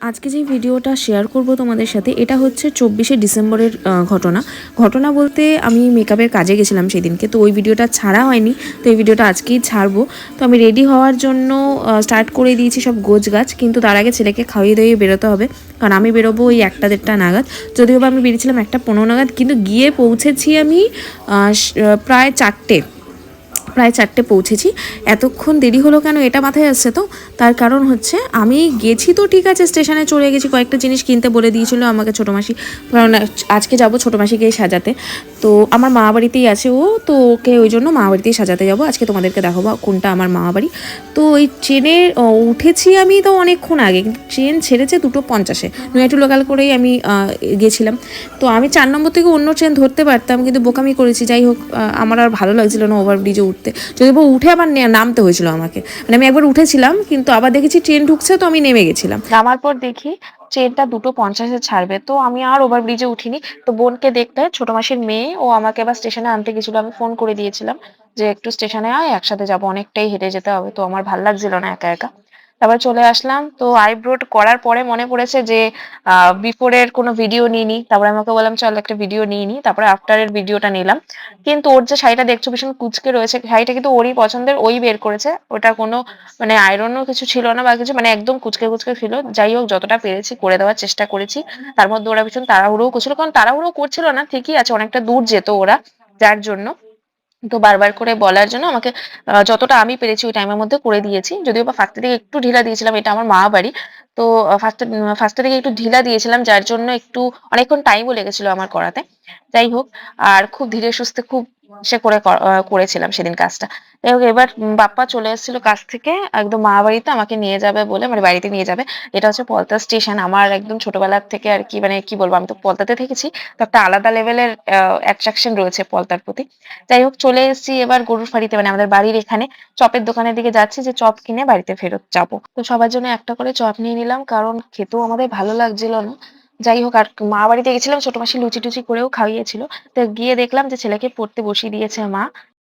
আজকে যে ভিডিওটা শেয়ার করব তোমাদের সাথে, এটা হচ্ছে চব্বিশে ডিসেম্বরের ঘটনা। ঘটনা বলতে আমি মেকআপের কাজে গেছিলাম সেদিনকে, তো ওই ভিডিওটা ছাড়া হয়নি, তো এই ভিডিওটা আজকেই ছাড়বো। তো আমি রেডি হওয়ার জন্য স্টার্ট করে দিয়েছি সব গোছ গাছ কিন্তু তার আগে ছেলেকে খাইয়ে দাইয়ে বেরোতে হবে, কারণ আমি বেরোবো ওই একটা দেড়টা নাগাদ। যদিও বা আমি বেরিয়েছিলাম একটা পনেরো নাগাদ, কিন্তু গিয়ে পৌঁছেছি আমি প্রায় চারটে। প্রায় চারটে পৌঁছেছি। এতক্ষণ দেরি হলো কেন? এটা মাথায় আসছে তো। তার কারণ হচ্ছে, আমি গেছি তো ঠিক আছে, স্টেশনে চলে গেছি, কয়েকটা জিনিস কিনতে বলে দিয়েছিল আমাকে ছোটো মাসি। কারণ আজকে যাব ছোটো মাসিকে সাজাতে। তো আমার মা বাড়িতেই আছে ও, তো ওকে ওই জন্য মা বাড়িতেই সাজাতে যাব। আজকে তোমাদেরকে দেখাবো কোনটা আমার মা বাড়ি। তো ওই ট্রেনে উঠেছি আমি তো অনেকক্ষণ আগে। ট্রেন ছেড়েছে দুটো পঞ্চাশে। নয়টু লোকাল করেই আমি গেছিলাম। তো আমি চার নম্বর থেকে অন্য ট্রেন ধরতে পারতাম, কিন্তু বোকামি করেছি। যাই হোক আমার আর ভালো লাগছিল না ওভারব্রিজে উঠতে। যদি বা উঠে আবার নামতে হয়েছিল আমাকে। মানে আমি একবার উঠেছিলাম, কিন্তু আবার দেখেছি ট্রেন ঢুকছে, তো আমি নেমে গেছিলাম। নামার পর দেখি ট্রেনটা দুটো পঞ্চাশে ছাড়বে, তো আমি আর ওভার ব্রিজে উঠিনি। তো বোনকে দেখতে ছোট মাসির মেয়ে, ও আমাকে আবার স্টেশনে আনতে গেছিল, আমি ফোন করে দিয়েছিলাম যে একটু স্টেশনে আয়, একসাথে যাব, অনেকটাই হেঁটে যেতে হবে, তো আমার ভালো লাগছিল না একা একা। তারপর চলে আসলাম। তো আইব্রোড করার পরে মনে পড়েছে যে বিফোরের কোনো ভিডিও নিইনি। তারপরে আমাকে বললাম, চল একটা ভিডিও নিয়ে নি তারপরে আফটারের ভিডিওটা নিলাম। কিন্তু ওর যে শাড়িটা দেখছ, ভীষণ কুচকে রয়েছে। শাড়িটা কিন্তু ওরই পছন্দের, ওই বের করেছে। ওটা কোনো মানে আয়রনও কিছু ছিল না বা কিছু মানে একদম কুচকে কুচকে ছিল। যাই হোক, যতটা পেরেছি করে দেওয়ার চেষ্টা করেছি। তার মধ্যে ওরা ভীষণ তাড়াহুড়োও করছিল। কারণ তাড়াহুড়ো করছিল না, ঠিকই আছে, অনেকটা দূর যেত ওরা, যার জন্য। তো বারবার করে বলার জন্য আমাকে যতটা আমি পেরেছি ওই টাইমের মধ্যে করে দিয়েছি। যদিও বা ফার্স্টের দিকে একটু ঢিলা দিয়েছিলাম, এটা আমার মা বাড়ি। তো ফার্স্টে ফার্স্টের দিকে একটু ঢিলা দিয়েছিলাম, যার জন্য একটু অনেকক্ষণ টাইমও লেগেছিল আমার করাতে। যাই হোক, আর খুব ধীরে সুস্থে, খুব সে করে করেছিলাম সেদিন কাজটা। যাই এবার বাপ্পা চলে এসেছিল কাজ থেকে, একদম মা বাড়িতে আমাকে নিয়ে যাবে বলে মানে বাড়িতে নিয়ে যাবে। এটা হচ্ছে পলতা স্টেশন। আমার একদম ছোটবেলার থেকে আর কি মানে কি বলব, আমি তো পলতাতে থেকেছি। তো একটা আলাদা লেভেলের অ্যাট্রাকশন রয়েছে পলতার প্রতি। যাই হোক, চলে এসেছি এবার গরুর ফাড়িতে মানে আমাদের বাড়ির এখানে। চপের দোকানের দিকে যাচ্ছি যে চপ কিনে বাড়িতে ফেরত যাব। তো সবার জন্য একটা করে চপ নিয়ে নিলাম, কারণ খেতেও আমাদের ভালো লাগছিল না। যাই হোক, আর মা বাড়িতে গেছিলাম, ছোট মাসি লুচি টুচি করেও খাইয়েছিল। তো গিয়ে দেখলাম যে ছেলেকে পড়তে বসিয়ে দিয়েছে মা।